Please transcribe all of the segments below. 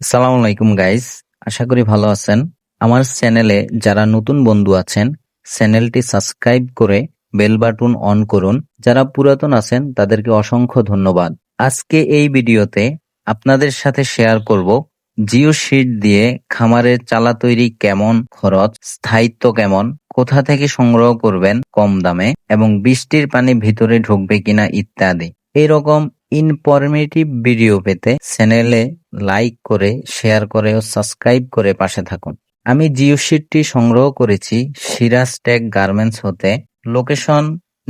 আসসালামু আলাইকুম গাইস আশা করি ভালো আছেন। আমার চ্যানেলে যারা নতুন বন্ধু আছেন চ্যানেলটি সাবস্ক্রাইব করে বেল বাটন অন করুন। যারা পুরাতন আছেন, তাদেরকে অসংখ্য ধন্যবাদ। আজকে এই ভিডিওতে আপনাদের সাথে শেয়ার করব জিও শিট দিয়ে খামারের চালা তৈরি কেমন, খরচ, স্থায়িত্ব কেমন, কোথা থেকে সংগ্রহ করবেন, কম দামে, এবং বৃষ্টির পানি ভিতরে ঢুকবে কিনা ইত্যাদি। এইরকম ইনফরমেটিভ ভিডিও পেতে চ্যানেলে লাইক করে শেয়ার করে ও সাবস্ক্রাইব করে পাশে থাকুন। আমি জিও শিটটি সংগ্রহ করেছি সিরাজ টেক গার্মেন্টস হতে। লোকেশন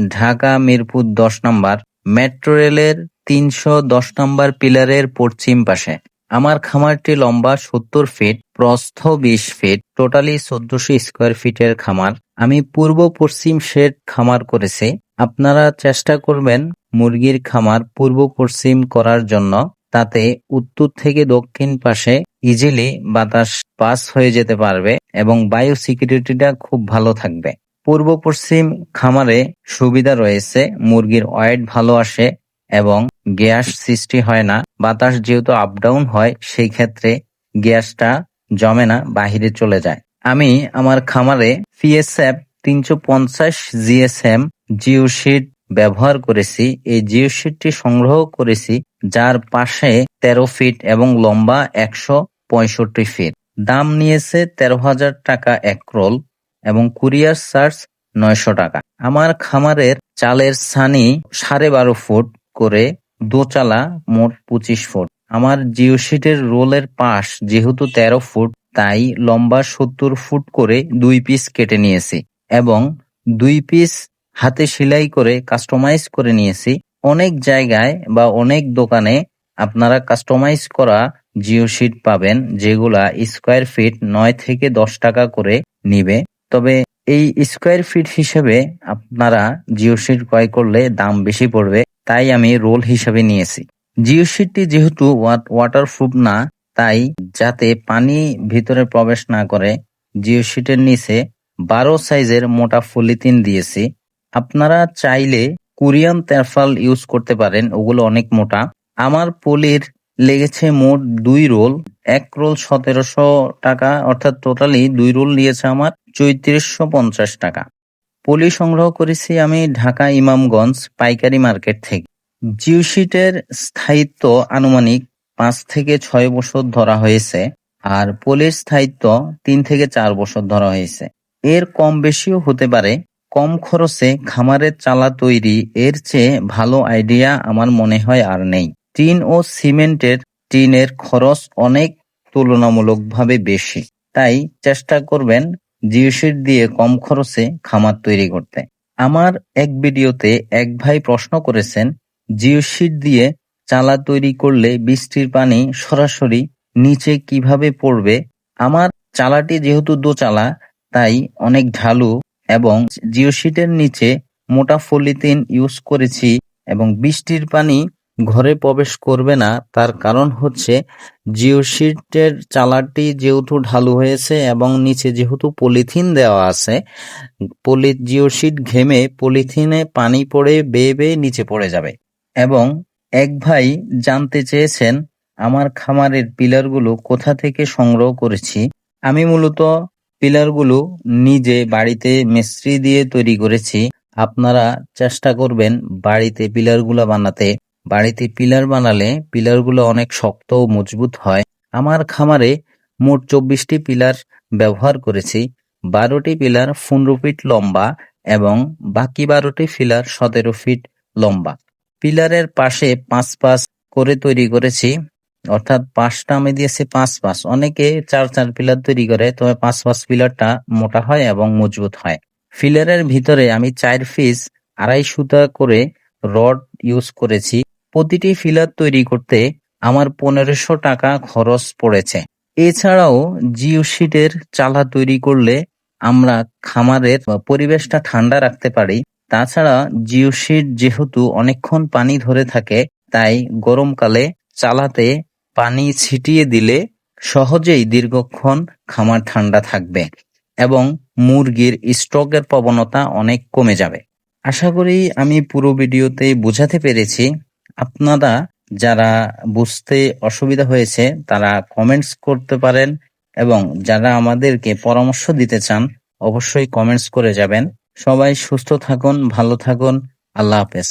ঢাকা মিরপুর দশ নম্বর। মেট্রো রেলের তিনশো দশ নম্বর পিলারের পশ্চিম পাশে। আমার খামারটি লম্বা সত্তর ফিট প্রস্থ বিশ ফিট টোটালি চোদ্দশো স্কোয়ার ফিটের খামার। আমি পূর্ব পশ্চিম শেড খামার করেছি। আপনারা চেষ্টা করবেন মুরগির খামার পূর্ব পশ্চিম করার জন্য, তাতে উত্তর থেকে দক্ষিণ পাশে ইজিলি বাতাস পাস হয়ে যেতে পারবে এবং বায়ু সিকিউরিটিটা খুব ভালো থাকবে। পূর্ব পশ্চিম খামারে সুবিধা রয়েছে, মুরগির ওয়েট ভালো আসে এবং গ্যাস সৃষ্টি হয় না। বাতাস যেহেতু আপ ডাউন হয়, সেই ক্ষেত্রে গ্যাসটা জমে না, বাহিরে চলে যায়। আমি আমার খামারে পিএসএফ তিনশো পঞ্চাশ জিএসএম জিওশিট ব্যবহার করেছি, এই জিওশিটটি সংগ্রহ করেছি, যার পাশে তেরো ফিট এবং লম্বা একশো পঁয়ষট্টি ফিট। দাম নিয়েছে তেরো হাজার টাকা এক রোল এবং কুরিয়ার চার্জ নয়শো টাকা। আমার খামারের চালের ছানি সাড়ে বারো ফুট করে দোচালা মোট পঁচিশ ফুট। আমার জিওশিটের রোলের পাশ যেহেতু তেরো ফুট, তাই লম্বা সত্তর ফুট করে দুই পিস কেটে নিয়েছি এবং দুই পিস হাতে সেলাই করে কাস্টমাইজ করে নিয়েছি। অনেক জায়গায় বা অনেক দোকানে আপনারা কাস্টমাইজ করা জিও শিট পাবেন, যেগুলা স্কোয়ার ফিট নয় থেকে দশ টাকা করে নিবে। তবে এই স্কোয়ার ফিট হিসেবে আপনারা জিও শিট ক্রয় করলে দাম বেশি পড়বে, তাই আমি রোল হিসেবে নিয়েছি। জিও শিটটি যেহেতু ওয়াটারপ্রুফ না, তাই যাতে পানি ভিতরে প্রবেশ না করে, জিও শিটের নিচে বারো সাইজের মোটা ফলিতিন দিয়েছি। আপনারা চাইলে কোরিয়ান তেরফাল ইউজ করতে পারেন, ওগুলো অনেক মোটা। আমার পলির লেগেছে মোট দুই রোল, এক রোল সতেরোশো টাকা, অর্থাৎ টোটালি দুই রোল নিয়েছে আমার চৈত্রিশশো পঞ্চাশ টাকা। পলি সংগ্রহ করেছি আমি ঢাকা ইমামগঞ্জ পাইকারি মার্কেট থেকে। জিওশিটের স্থায়িত্ব আনুমানিক পাঁচ থেকে ছয় বছর ধরা হয়েছে, আর পলির স্থায়িত্ব তিন থেকে চার বছর ধরা হয়েছে। এর কম বেশিও হতে পারে কম খরচে খামারের চালা তৈরি, এর চেয়ে ভালো আইডিয়া আমার মনে হয় আর নেই। টিন ও সিমেন্টের টিনের খরচ অনেক তুলনামূলকভাবে বেশি। তাই চেষ্টা করবেন জিওশিট দিয়ে কম খরচে খামার তৈরি করতে। আমার এক ভিডিওতে এক ভাই প্রশ্ন করেছেন জিওশিট দিয়ে চালা তৈরি করলে বৃষ্টির পানি সরাসরি নিচে কীভাবে পড়বে? আমার চালাটি যেহেতু দোচালা, তাই অনেক ঢালু এবং জিওশিটের নিচে মোটা পলিথিন ইউজ করেছি এবং বৃষ্টির পানি ঘরে প্রবেশ করবে না। তার কারণ হচ্ছে জিওশিটের চালাটি যেহেতু ঢালু হয়েছে এবং নিচে যেহেতু পলিথিন দেওয়া আছে, পলি, জিওশিট ঘেমে পলিথিনে পানি পড়ে বেয়ে বেয়ে নিচে পড়ে যাবে। এবং এক ভাই জানতে চেয়েছেন, আমার খামারের পিলারগুলো কোথা থেকে সংগ্রহ করেছি? আমি মূলত পিলারগুলো নিজে বাড়িতে মিস্ত্রি দিয়ে তৈরি করেছি। আপনারা চেষ্টা করবেন বাড়িতে পিলারগুলো বানাতে। বাড়িতে পিলার বানালে পিলারগুলো অনেক শক্ত ও মজবুত হয়। আমার খামারে মোট চব্বিশটি পিলার ব্যবহার করেছি। বারোটি পিলার পনেরো ফিট লম্বা এবং বাকি বারোটি পিলার সতেরো ফিট লম্বা। পিলারের পাশে পাঁচ পাঁচ করে তৈরি করেছি। অর্থাৎ পাঁচটা আমি দিয়েছি পাঁচ পাঁচ। অনেকে চার চার পিলার তৈরি করে, তবে পাঁচ পাঁচ পিলারটা মোটা হয় এবং মজবুত হয়। ফিলারের ভিতরে আমি চার পিস আড়াই সুতা করে রড ইউজ করেছি। প্রতিটি ফিলার তৈরি করতে আমার পনেরোশো টাকা খরচ পড়েছে। এছাড়াও জিও শিটের চালা তৈরি করলে আমরা খামারের পরিবেশটা ঠান্ডা রাখতে পারি। তাছাড়া জিও শিট যেহেতু অনেকক্ষণ পানি ধরে থাকে, তাই গরমকালে চালাতে পানি ছিটিয়ে দিলে সহজেই দীর্ঘক্ষণ খামার ঠান্ডা থাকবে এবং মুরগির স্ট্রোকের প্রবণতা অনেক কমে যাবে। আশা করি আমি পুরো ভিডিওতে বোঝাতে পেরেছি। আপনারা যারা বুঝতে অসুবিধা হয়েছে, তারা কমেন্টস করতে পারেন এবং যারা আমাদেরকে পরামর্শ দিতে চান, অবশ্যই কমেন্টস করে যাবেন। সবাই সুস্থ থাকুন, ভালো থাকুন। আল্লাহ হাফেজ।